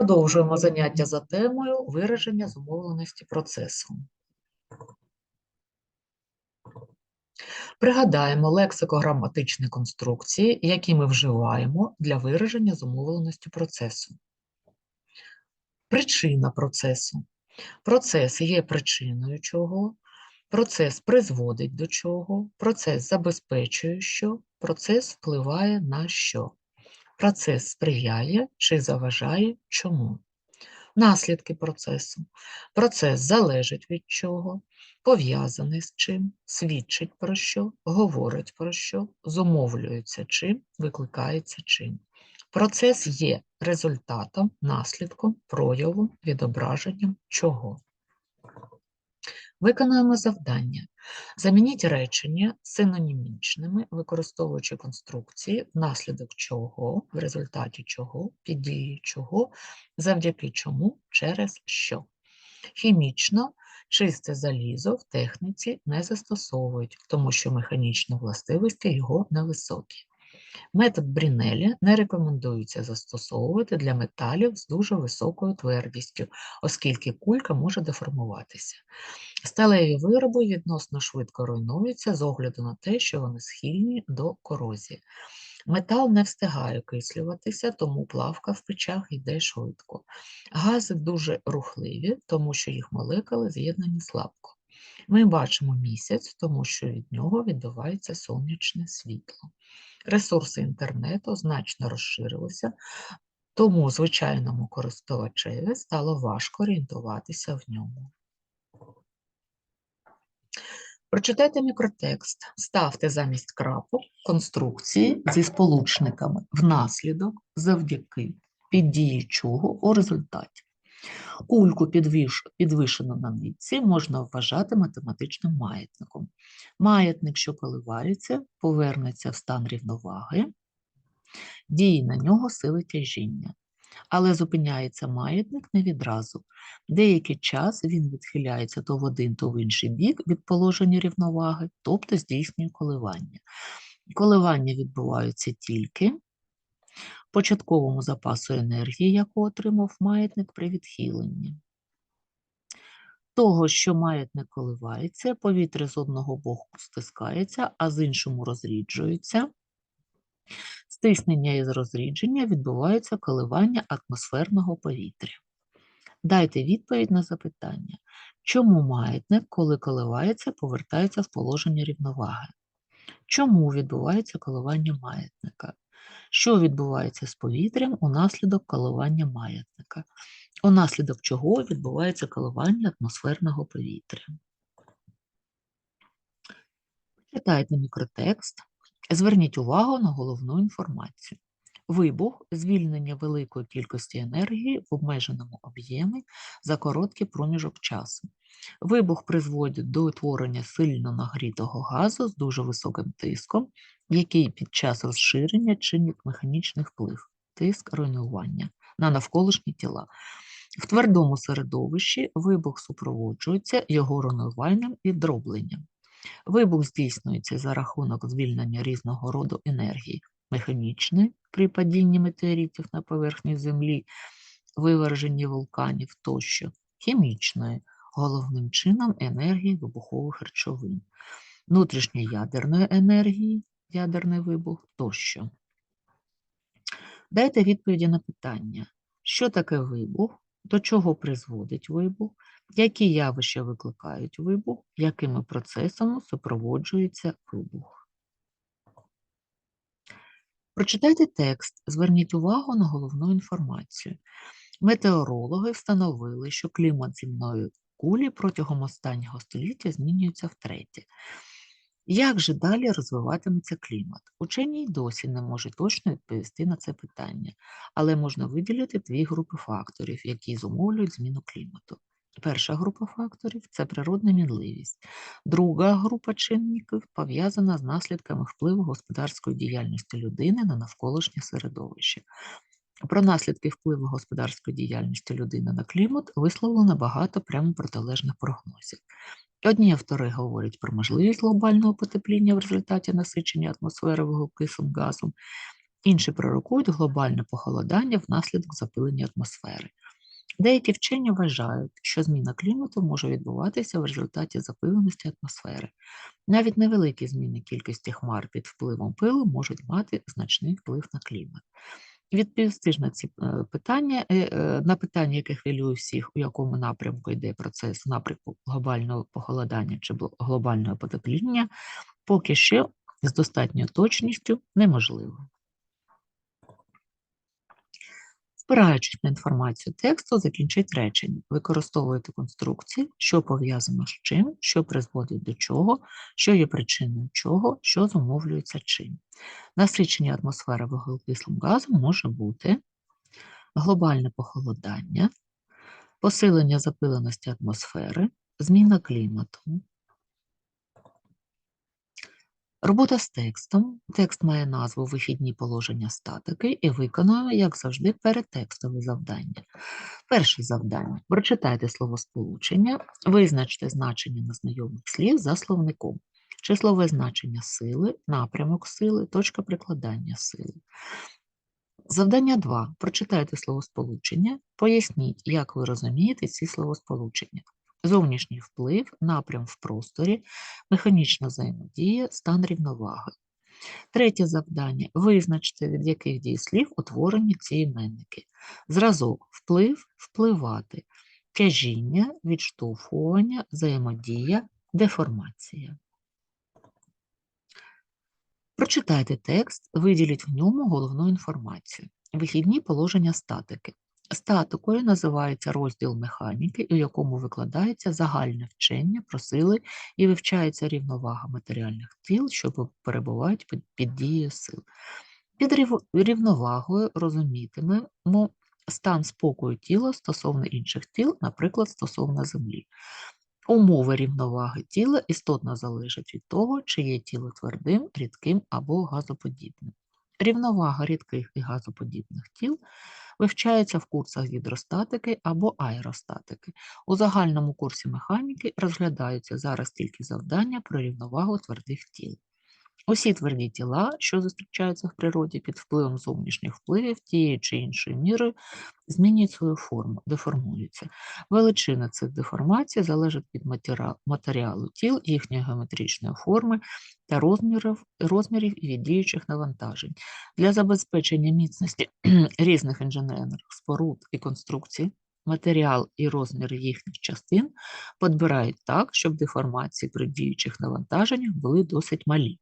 Продовжуємо заняття за темою вираження зумовленості процесу. Пригадаємо лексико-граматичні конструкції, які ми вживаємо для вираження зумовленості процесу. Причина процесу. Процес є причиною чого, процес призводить до чого, процес забезпечує що, процес впливає на що. Процес сприяє чи заважає чому. Наслідки процесу. Процес залежить від чого, пов'язаний з чим, свідчить про що, говорить про що, зумовлюється чим, викликається чим. Процес є результатом, наслідком, проявом, відображенням чого. Виконуємо завдання. Замініть речення синонімічними, використовуючи конструкції, внаслідок чого, в результаті чого, під дією чого, завдяки чому, через що. Хімічно чисте залізо в техніці не застосовують, тому що механічні властивості його невисокі. Метод Брінелі не рекомендується застосовувати для металів з дуже високою твердістю, оскільки кулька може деформуватися. Сталеві вироби відносно швидко руйнуються з огляду на те, що вони схильні до корозії. Метал не встигає окислюватися, тому плавка в печах йде швидко. Гази дуже рухливі, тому що їх молекули з'єднані слабко. Ми бачимо місяць, тому що від нього відбувається сонячне світло. Ресурси інтернету значно розширилися, тому звичайному користувачеві стало важко орієнтуватися в ньому. Прочитайте мікротекст, ставте замість крапок конструкції зі сполучниками внаслідок, завдяки, під дією чого у результаті. Кульку підвиш, підвишену на нитці можна вважати математичним маятником. Маятник, що коливається, повернеться в стан рівноваги, діє на нього сили тяжіння. Але зупиняється маятник не відразу. Деякий час він відхиляється то в один, то в інший бік від положення рівноваги, тобто здійснює коливання. Коливання відбуваються тільки початковому запасу енергії, яку отримав маятник при відхиленні. Того, що маятник коливається, повітря з одного боку стискається, а з іншому розріджується. Стиснення із розрідження відбувається коливання атмосферного повітря. Дайте відповідь на запитання, чому маятник, коли коливається, повертається в положення рівноваги? Чому відбувається коливання маятника? Що відбувається з повітрям унаслідок коливання маятника? Унаслідок чого відбувається коливання атмосферного повітря? Читайте мікротекст. Зверніть увагу на головну інформацію. Вибух звільнення великої кількості енергії в обмеженому об'ємі за короткий проміжок часу. Вибух призводить до утворення сильно нагрітого газу з дуже високим тиском, який під час розширення чинить механічний вплив, тиск руйнування на навколишні тіла. В твердому середовищі вибух супроводжується його руйнувальним і дробленням. Вибух здійснюється за рахунок звільнення різного роду енергії, механічної при падінні метеоритів на поверхні Землі, виверженні вулканів тощо, хімічної, головним чином енергії вибухових речовин, внутрішньоядерної енергії, ядерний вибух тощо. Дайте відповіді на питання, що таке вибух, до чого призводить вибух, які явища викликають вибух, якими процесами супроводжується вибух. Прочитайте текст, зверніть увагу на головну інформацію. Метеорологи встановили, що клімат земної кулі протягом останнього століття змінюється втретє. Як же далі розвиватиметься клімат? Учені й досі не можуть точно відповісти на це питання, але можна виділити дві групи факторів, які зумовлюють зміну клімату. Перша група факторів це природна мінливість. Друга група чинників пов'язана з наслідками впливу господарської діяльності людини на навколишнє середовище. Про наслідки впливу господарської діяльності людини на клімат висловлено багато прямо протилежних прогнозів. Одні автори говорять про можливість глобального потепління в результаті насичення атмосфери вуглекислим газом, Інші пророкують глобальне похолодання внаслідок запилення атмосфери. Деякі вчені вважають, що зміна клімату може відбуватися в результаті запиленості атмосфери. Навіть невеликі зміни кількості хмар під впливом пилу можуть мати значний вплив на клімат. Відповісти ж на ці е, питання, е, е, на питання, яке хвилює всіх, у якому напрямку йде процес напрямку глобального похолодання чи глобального потепління, поки що з достатньою точністю неможливо. Спираючись на інформацію тексту, закінчить речення. Використовуйте конструкції, що пов'язано з чим, що призводить до чого, що є причиною чого, що зумовлюється чим. Насичення атмосфери вуглекислим газом може бути глобальне похолодання, посилення запиленості атмосфери, зміна клімату. Робота з текстом. Текст має назву Вихідні положення статики і виконуємо, як завжди, передтекстове завдання. Перше завдання. Прочитайте словосполучення, визначте значення незнайомих слів за словником. Числове значення сили, напрямок сили, точка прикладання сили. Завдання 2. Прочитайте словосполучення, поясніть, як ви розумієте ці словосполучення. Зовнішній вплив, напрям в просторі, механічна взаємодія, стан рівноваги. Третє завдання. Визначте, від яких дієслів утворені ці іменники. Зразок вплив, впливати, тяжіння, відштовхування, взаємодія, деформація. Прочитайте текст, виділіть в ньому головну інформацію. Вихідні положення статики. Статикою називається розділ механіки, у якому викладається загальне вчення про сили і вивчається рівновага матеріальних тіл, що пе- перебувають під, під дією сил. Під рів- рівновагою розумітимемо стан спокою тіла стосовно інших тіл, наприклад, стосовно землі. Умови рівноваги тіла істотно залежать від того, чи є тіло твердим, рідким або газоподібним. Рівновага рідких і газоподібних тіл вивчається в курсах гідростатики або аеростатики. У загальному курсі механіки розглядаються зараз тільки завдання про рівновагу твердих тіл. Усі тверді тіла, що зустрічаються в природі під впливом зовнішніх впливів тієї чи іншої міри, змінюють свою форму, деформуються. Величина цих деформацій залежить від матеріалу тіл, їхньої геометричної форми та розмірів, розмірів і від діючих навантажень. Для забезпечення міцності різних інженерних споруд і конструкцій матеріал і розміри їхніх частин підбирають так, щоб деформації при діючих навантаженнях були досить малі.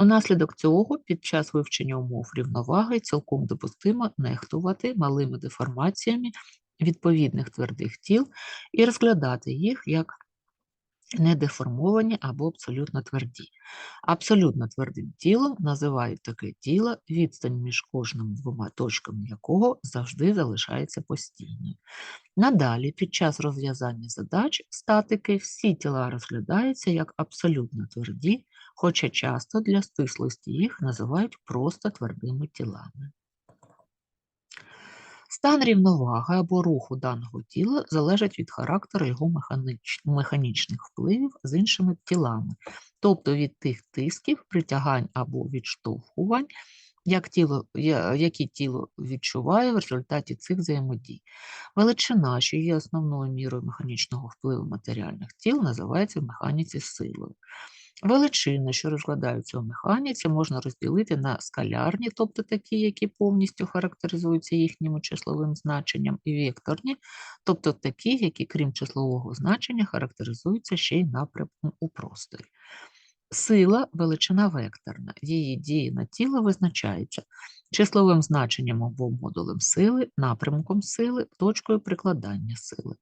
Унаслідок цього під час вивчення умов рівноваги цілком допустимо нехтувати малими деформаціями відповідних твердих тіл і розглядати їх як недеформовані або абсолютно тверді. Абсолютно твердим тілом називають таке тіло, відстань між кожними двома точками якого завжди залишається постійною. Надалі, під час розв'язання задач статики всі тіла розглядаються як абсолютно тверді, хоча часто для стислості їх називають просто твердими тілами. Стан рівноваги або руху даного тіла залежить від характеру його механічних впливів з іншими тілами, тобто від тих тисків, притягань або відштовхувань, як тіло, які тіло відчуває в результаті цих взаємодій. Величина, що є основною мірою механічного впливу матеріальних тіл, називається в механіці силою. Величини, що розкладаються у механіці, можна розділити на скалярні, тобто такі, які повністю характеризуються їхнім числовим значенням, і векторні, тобто такі, які, крім числового значення, характеризуються ще й напрямком у просторі. Сила величина векторна. Її дії на тіло визначаються числовим значенням або модулем сили, напрямком сили, точкою прикладання сили.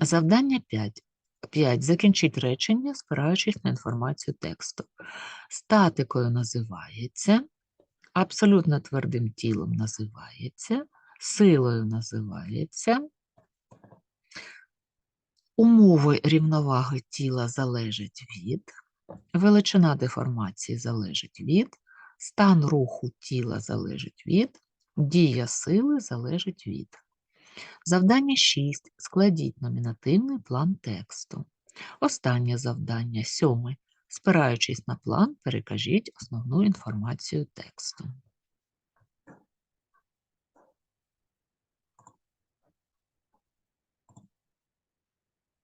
Завдання 5. 5. Закінчіть речення, спираючись на інформацію тексту. Статикою називається, абсолютно твердим тілом називається, силою називається. Умови рівноваги тіла залежать від, величина деформації залежить від, стан руху тіла залежить від, дія сили залежить від. Завдання 6. Складіть номінативний план тексту. Останнє завдання, сьоме. Спираючись на план, перекажіть основну інформацію тексту.